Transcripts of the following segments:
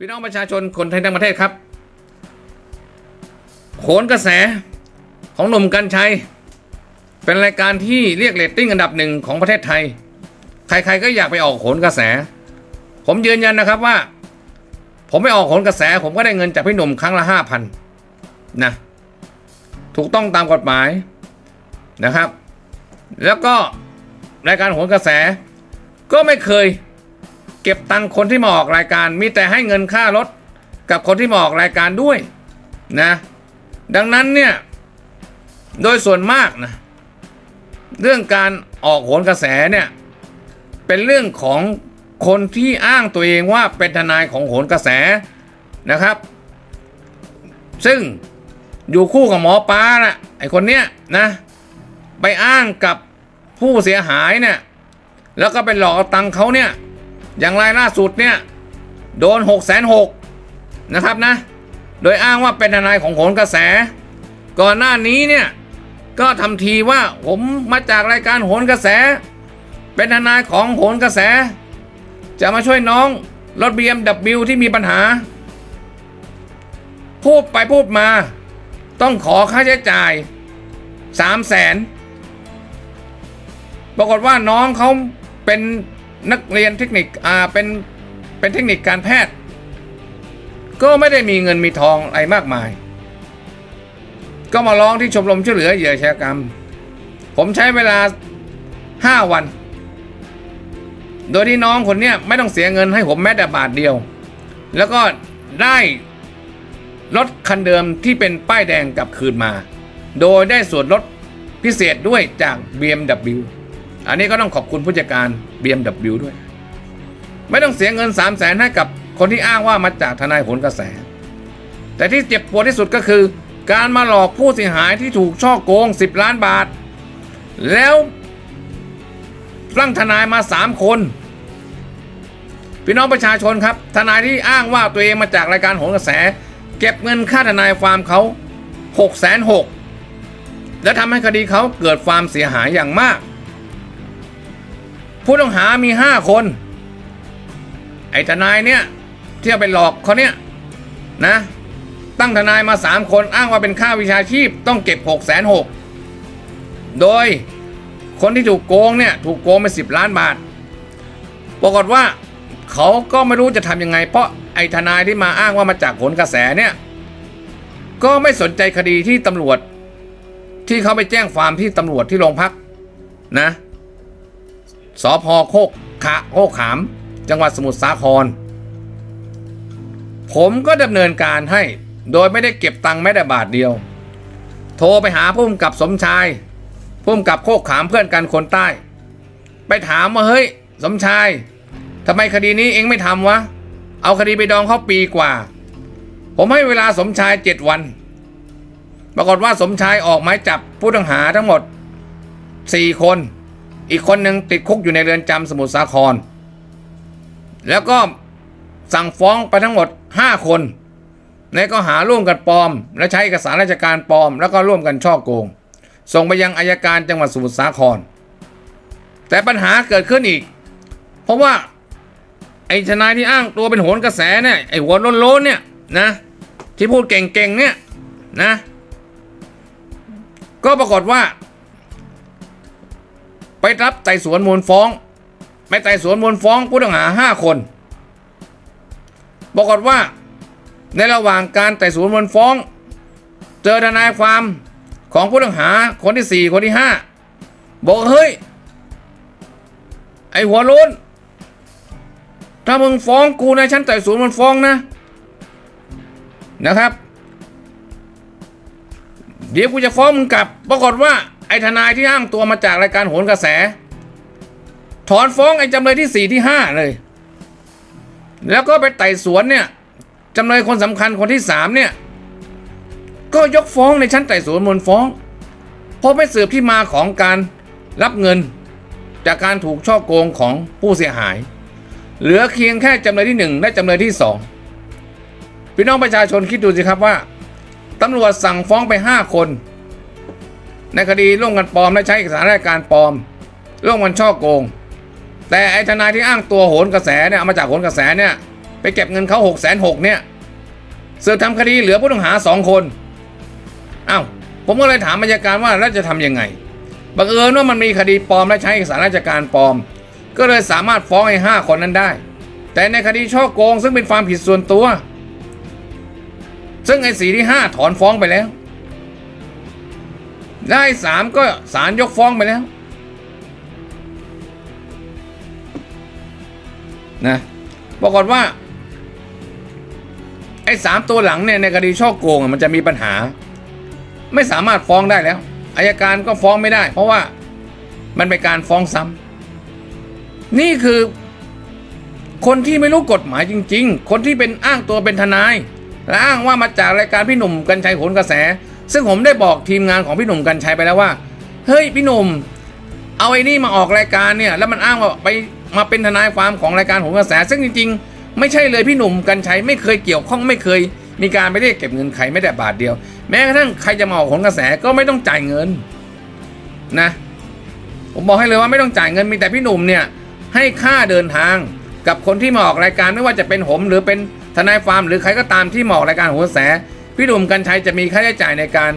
พี่น้องประชาชนคนไทยทั้งประเทศครับโหนกระแสของหนุ่มกัญชัย เป็นรายการที่เรียกเรตติ้งอันดับหนึ่งของประเทศไทย ใครๆก็อยากไปออกโหนกระแส ผมยืนยันนะครับว่า ผมไปออกโหนกระแส ผมก็ได้เงินจากพี่หนุ่มครั้งละห้าพันนะถูกต้องตามกฎหมายนะครับ แล้วก็รายการโหนกระแสก็ไม่เคย เก็บตังค์คนที่มาออกรายการมีแต่ให้เงินค่ารถกับคนที่มาออกรายการด้วยนะดังนั้นเนี่ยโดยส่วนมากนะเรื่องการออกโหนกระแสเนี่ยเป็นเรื่องของคนที่อ้างตัวเองว่าเป็นทนายของโหนกระแสนะครับ ซึ่งอยู่คู่กับหมอปลานะไอคนเนี้ยนะไปอ้างกับผู้เสียหายเนี่ยแล้วก็ไปหลอกตังค์เขาเนี่ย อย่างรายล่าสุดเนี่ย โดน6กแสนหกนะครับนะ โดยอ้างว่าเป็นทนายของโหนกระแส ก่อนหน้านี้เนี่ย ก็ทำทีว่าผมมาจากรายการโหนกระแส เป็นทนายของโหนกระแส จะมาช่วยน้องรถ BMW ที่มีปัญหา พูดไปพูดมา ต้องขอค่าใช้จ่ายสามแสนปรากฏว่าน้องเขาเป็น นักเรียนเทคนิคอ่าเป็นเป็นเทคนิคการแพทย์ ก็ไม่ได้มีเงินมีทองอะไรมากมาย ก็มาร้องที่ชมรมช่วยเหลือเหยื่ออาชญากรรม ผมใช้เวลา 5 วัน โดยที่น้องคนเนี้ยไม่ต้องเสียเงินให้ผมแม้แต่บาทเดียว แล้วก็ได้รถคันเดิมที่เป็นป้ายแดงกลับคืนมา โดยได้ส่วนลดพิเศษด้วยจาก BMW อันนี้ก็ต้องขอบคุณผู้จัดการ BMW ด้วย ไม่ต้องเสียเงิน 3 0 0แสนให้กับคนที่อ้างว่ามาจากทนายผลกระแส แต่ที่เจ็บปวดที่สุดก็คือ การมาหลอกผู้เสียหายที่ถูกช่อโกง 10 ล้านบาท แล้วตั้งทนายมา 3 คนพี่น้องประชาชนครับ ทนายที่อ้างว่าตัวเองมาจากรายการโหนกระแส เก็บเงินค่าทนายความเขา6 6 0 0 0และทำให้คดีเขาเกิดความเสียหายอย่างมาก ผู้ต้องหามี5คน ไอ้ทนายเนี่ยที่เอาไปหลอกเขาเนี่ยนะ ตั้งทนายมา3คนอ้างว่าเป็นค่าวิชาชีพต้องเก็บ6 6 0 0 0โดยคนที่ถูกโกงเนี่ยถูกโกงไป10ล้านบาท ปรากฏว่าเขาก็ไม่รู้จะทำยังไง เพราะไอ้ทนายที่มาอ้างว่ามาจากผลกระแสเนี่ยก็ไม่สนใจคดีที่ตำรวจ ที่เขาไปแจ้งความที่ตำรวจที่โรงพักนะ สพโคกขะโคกขาม จังหวัดสมุทรสาคร ผมก็ดำเนินการให้โดยไม่ได้เก็บตังค์แม้แต่บาทเดียว โทรไปหาผู้กำกับสมชายผู้กำกับโคกขามเพื่อนกันคนใต้ ไปถามว่าเฮ้ย สมชายทำไมคดีนี้เองไม่ทำวะ เอาคดีไปดองเขาปีกว่า ผมให้เวลาสมชายเจ็ดวัน ปรากฏว่าสมชายออกหมายจับผู้ต้องหาทั้งหมด4คน อีกคนหนึ่งติดคุกอยู่ในเรือนจำสมุทรสาคร แล้วก็สั่งฟ้องไปทั้งหมด 5 คนในข้อหาร่วมกันปลอม และใช้เอกสารราชการปลอม แล้วก็ร่วมกันช่อโกง ส่งไปยังอายการจังหวัดสมุทรสาคร แต่ปัญหาเกิดขึ้นอีก เพราะว่าไอ้ทนายที่อ้างตัวเป็นโหนกระแสเนี่ยไอ้หัวโล้นๆเนี่ยนะที่พูดเก่งๆเนี่ยนะ ก็ปรากฏว่า รับไต่สวนมูลฟ้อง ไปไต่สวนมูลฟ้องผู้ต้องหาห้าคนปรากว่า ในระหว่างการไต่สวนมูลฟ้อง เจอทนายความของผู้ต้องหาคนที่สี่คนที่ห้าบอกเฮ้ย ไอหัวโล้นถ้ามึงฟ้องกูในชั้นไต่สวนมันฟ้องนะนะครับ เดี๋ยวกูจะฟ้องมึงกลับปรากฏว่า ไอ้ทนายที่อ้างตัวมาจากรายการโหนกระแส ถอนฟ้องไอ้จำเลยที่สี่ที่ห้าเลย แล้วก็ไปไต่สวนเนี่ยจำเลยคนสำคัญคนที่สามเนี่ย ก็ยกฟ้องในชั้นไต่สวนมูลฟ้องเพราะไม่สืบที่มาของการรับเงิน จากการถูกช่อโกงของผู้เสียหาย เหลือเพียงแค่จำเลยที่หนึ่งและจำเลยที่สองพี่น้องประชาชนคิดดูสิครับว่าตำรวจสั่งฟ้องไป5คน ในคดีร่วมกันปลอมและใช้เอกสารราชการปลอม ร่วมกันช่อโกง แต่ไอ้ทนายที่อ้างตัวโหนกระแสเนี่ยเอามาจากโหนกระแสเนี่ยไปเก็บเงินเขาหกแสนหกเนี่ยเสือทำคดีเหลือผู้ต้องหาสองคนอ้าวผมก็เลยถามอัยการว่าแล้วจะทำยังไง บังเอิญว่ามันมีคดีปลอมและใช้เอกสารราชการปลอม ก็เลยสามารถฟ้องไอ้ห้าคนนั้นได้ แต่ในคดีช่อโกงซึ่งเป็นความผิดส่วนตัว ซึ่งไอ้สีที่ห้าถอนฟ้องไปแล้ว ได้สามก็ศาลยกฟ้องไปแล้วนะปรากฏว่า ไอ้สามตัวหลังเนี่ยในคดีช่อโกงมันจะมีปัญหา ไม่สามารถฟ้องได้แล้วอายการก็ฟ้องไม่ได้ เพราะว่ามันเป็นการฟ้องซ้ำนี่คือ คนที่ไม่รู้กฎหมายจริง ๆ คนที่เป็นอ้างตัวเป็นทนาย และอ้างว่ามาจากรายการพี่หนุ่มกัญชัยโหนกระแส ซึ่งผมได้บอกทีมงานของพี่หนุ่มกัญชัยไปแล้วว่า เฮ้ยพี่หนุ่ม เอาไอ้นี่มาออกรายการเนี่ย แล้วมันอ้างว่าไปมาเป็นทนายความของรายการโหนกระแส ซึ่งจริง ๆ ไม่ใช่เลยพี่หนุ่มกัญชัยไม่เคยเกี่ยวข้องไม่เคย มีการไปเรียกเก็บเงินใครไม่แต่บาทเดียว แม้กระทั่งใครจะมาออกโหนกระแสก็ไม่ต้องจ่ายเงินนะ ผมบอกให้เลยว่าไม่ต้องจ่ายเงินมีแต่พี่หนุ่มเนี่ยให้ค่าเดินทางกับคนที่มาออกรายการไม่ว่าจะเป็นผมหรือเป็นทนายฟามหรือใครก็ตามที่มาออกรายการหัวแส พี่หนุ่มกัญชัยจะมีค่าใช้จ่ายในการ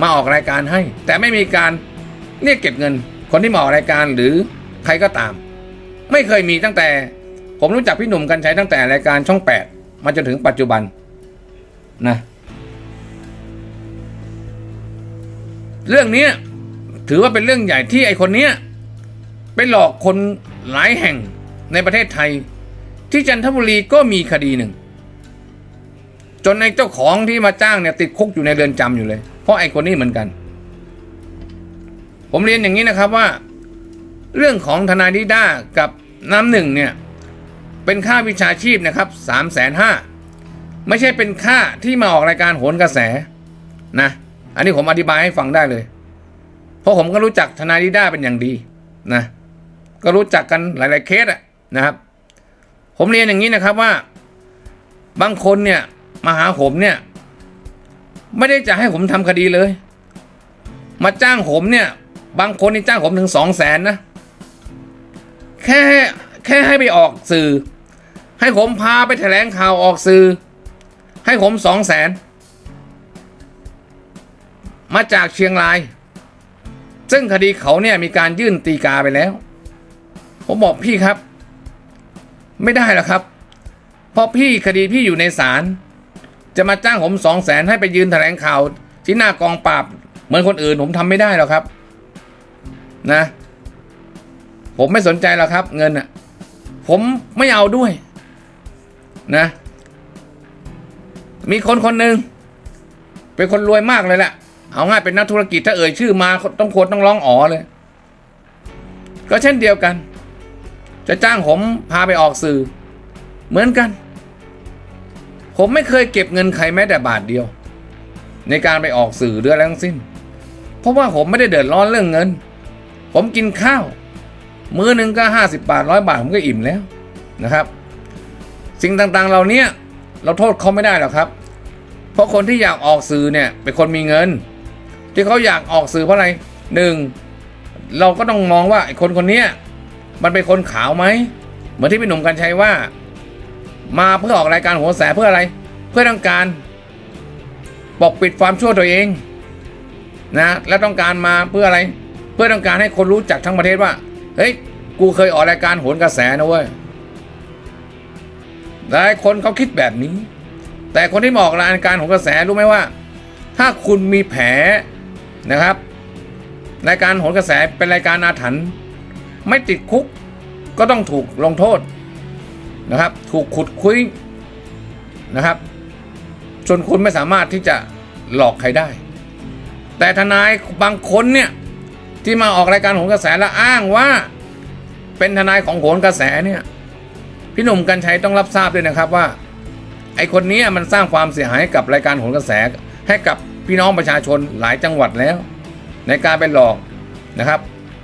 มาออกรายการให้ แต่ไม่มีการเรียกเก็บเงิน คนที่มาออกรายการหรือใครก็ตาม ไม่เคยมีตั้งแต่ ผมรู้จักพี่หนุ่มกัญชัยตั้งแต่รายการช่อง 8 มาจนถึงปัจจุบันนะเรื่องนี้ถือว่าเป็นเรื่องใหญ่ที่ไอคนเนี้ยไปหลอกคนหลายแห่งในประเทศไทย ที่จันทบุรีก็มีคดีหนึ่ง จนในเจ้าของที่มาจ้างเนี่ยติดคุกอยู่ในเรือนจำอยู่เลย เพราะไอ้คนนี้เหมือนกัน ผมเรียนอย่างนี้นะครับว่า เรื่องของทนายดิด้ากับน้ำหนึ่งเนี่ยเป็นค่าวิชาชีพนะครับสามแสนห้าไม่ใช่เป็นค่าที่มาออกรายการโหนกระแสนะ อันนี้ผมอธิบายให้ฟังได้เลย เพราะผมก็รู้จักทนายดิด้าเป็นอย่างดีนะ ก็รู้จักกันหลาย ๆ เคสอะนะครับ ผมเรียนอย่างนี้นะครับว่า บางคนเนี่ย มาหาผมเนี่ย ไม่ได้จะให้ผมทำคดีเลย มาจ้างผมเนี่ย บางคนนี่จ้างผมถึงสองแสนนะแค่แค่ให้ไปออกสื่อ ให้ผมพาไปแถลงข่าวออกสื่อ ให้ผมสองแสนมาจากเชียงราย ซึ่งคดีเขาเนี่ยมีการยื่นตีกาไปแล้ว ผมบอกพี่ครับ ไม่ได้หรอกครับ เพราะพี่คดีพี่อยู่ในศาล จะมาจ้างผมสองแสนให้ไปยืนแถลงข่าว ที่หน้ากองปราบ เหมือนคนอื่นผมทำไม่ได้หรอกครับ นะ ผมไม่สนใจหรอกครับ เงินอะผมไม่เอาด้วย นะ มีคนคนหนึ่งเป็นคนรวยมากเลยแหละเอาง่ายเป็นนักธุรกิจถ้าเอ่ยชื่อมาต้องโคตรต้องร้องอ๋อเลย ก็เช่นเดียวกัน จะจ้างผมพาไปออกสื่อ เหมือนกัน ผมไม่เคยเก็บเงินใครแม้แต่บาทเดียว ในการไปออกสื่อเรืออะไรทั้งสิ้น เพราะว่าผมไม่ได้เดือดร้อนเรื่องเงิน ผมกินข้าว มื้อหนึ่งก็ห้าสิบาทร้อยบาทผมก็อิ่มแล้วนะครับ สิ่งต่างๆเหล่านี้เราโทษเขาไม่ได้หรอกครับ เพราะคนที่อยากออกสื่อเนี่ยเป็นคนมีเงิน ที่เขาอยากออกสื่อเพราะอะไรหนึ่งเราก็ต้องมองว่าไอ้คนคนนี้มันเป็นคนขาวไหมเหมือนที่พี่หนุ่มกัญชัยว่า มาเพื่อออกรายการหัวแสเพื่ออะไร เพื่อต้องการปกปิดความชั่วตัวเองนะและต้องการมาเพื่ออะไร เพื่อต้องการให้คนรู้จักทั้งประเทศว่าเฮ้ยกูเคยออกรายการโหนกระแสนะเว้ยหลายคนเขาคิดแบบนี้ แต่คนที่มาออกรายการโหนกระแสรู้ไหมว่า ถ้าคุณมีแผลนะครับรายการโหนกระแสเป็นรายการอาถรรพ์ไม่ติดคุกก็ต้องถูกลงโทษ นะครับ ถูกขุดคุ้ยนะครับ จนคุณไม่สามารถที่จะหลอกใครได้ แต่ทนายบางคนเนี่ยที่มาออกรายการโหนกระแสและอ้างว่า เป็นทนายของโหนกระแสเนี่ยพี่หนุ่มกัญชัยต้องรับทราบด้วยนะครับว่า ไอคนนี้มันสร้างความเสียหายให้กับรายการโหนกระแส ให้กับพี่น้องประชาชนหลายจังหวัดแล้ว ในการไปหลอกนะครับ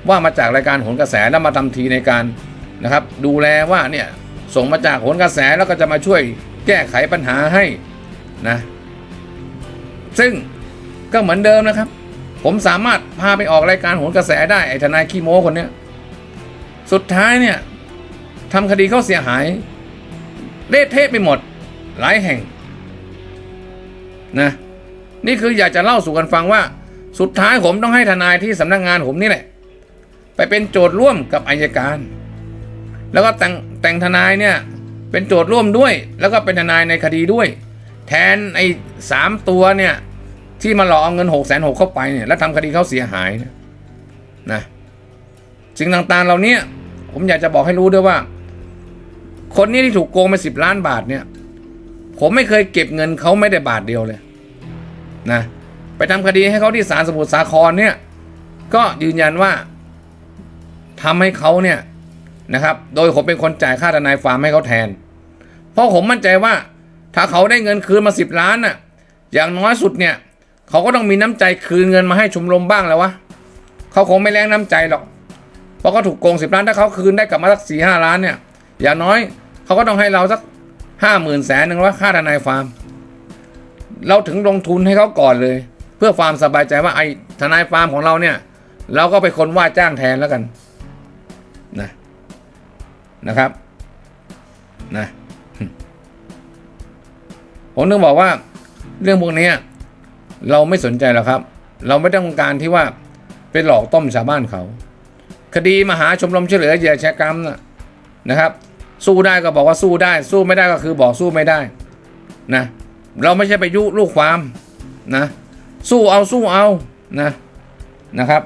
ว่ามาจากรายการโหนกระแสแล้วมาทำทีในการนะครับ ดูแลว่าเนี่ย ส่งมาจากโหนกระแสแล้วก็จะมาช่วยแก้ไขปัญหาให้นะ ซึ่งก็เหมือนเดิมนะครับ ผมสามารถพาไปออกรายการโหนกระแสได้ไอ้ทนายขี้โม้คนเนี้ยสุดท้ายเนี่ยทำคดีเขาเสียหายเละเทะไปหมดหลายแห่งนะนี่คืออยากจะเล่าสู่กันฟังว่า สุดท้ายผมต้องให้ทนายที่สำนักงานผมนี่แหละ ไปเป็นโจทย์ร่วมกับอายการ แล้วก็แต่ง แต่งทนายเนี่ยเป็นโจทย์ร่วมด้วย แล้วก็เป็นทนายในคดีด้วย แทนไอ้สามตัวเนี่ยที่มาหลอกเอาเงินหกแสนหกเข้าไปเนี่ยแล้วทำคดีเขาเสียหายนยนะสิ่งต่างๆเหล่านี้ผมอยากจะบอกให้รู้ด้วยว่า คนนี้ที่ถูกโกงไปสิบล้านบาทเนี่ย ผมไม่เคยเก็บเงินเขาไม่ได้บาทเดียวเลยนะไปทำคดีให้เขาที่ศาลสมุทรสาครเนี่ย ก็ยืนยันว่าทำให้เขาเนี่ย นะครับ โดยผมเป็นคนจ่ายค่าทนายฟาร์มให้เขาแทน เพราะผมมั่นใจว่า ถ้าเขาได้เงินคืนมาสิบล้านน่ะ อย่างน้อยสุดเนี่ย เขาก็ต้องมีน้ำใจคืนเงินมาให้ชมรมบ้างแล้ววะ เขาคงไม่แรงน้ำใจหรอก เพราะเขาถูกโกงสิบล้านถ้าเขาคืนได้กลับมาสักสี่ห้าล้านเนี่ย อย่างน้อยเขาก็ต้องให้เราสักห้าหมื่นแสนหนึ่งว่าค่าทนายฟาร์ม เราถึงลงทุนให้เขาก่อนเลย เพื่อความสบายใจว่าไอ้ทนายฟาร์มของเราเนี่ย เราก็ไปคนว่าจ้างแทนแล้วกัน นะครับนะผมต้องบอกว่า เรื่องพวกนี้เราไม่สนใจหรอกครับ เราไม่ต้องการที่ว่าไปหลอกต้มชาวบ้านเขา คดีมหาชมรมช่วยเหลือเหยื่ออาชกรรมนะนะครับ สู้ได้ก็บอกว่าสู้ได้ สู้ไม่ได้ก็คือบอกสู้ไม่ได้นะเราไม่ใช่ไปยุลูกความนะ สู้เอาสู้เอานะนะครับ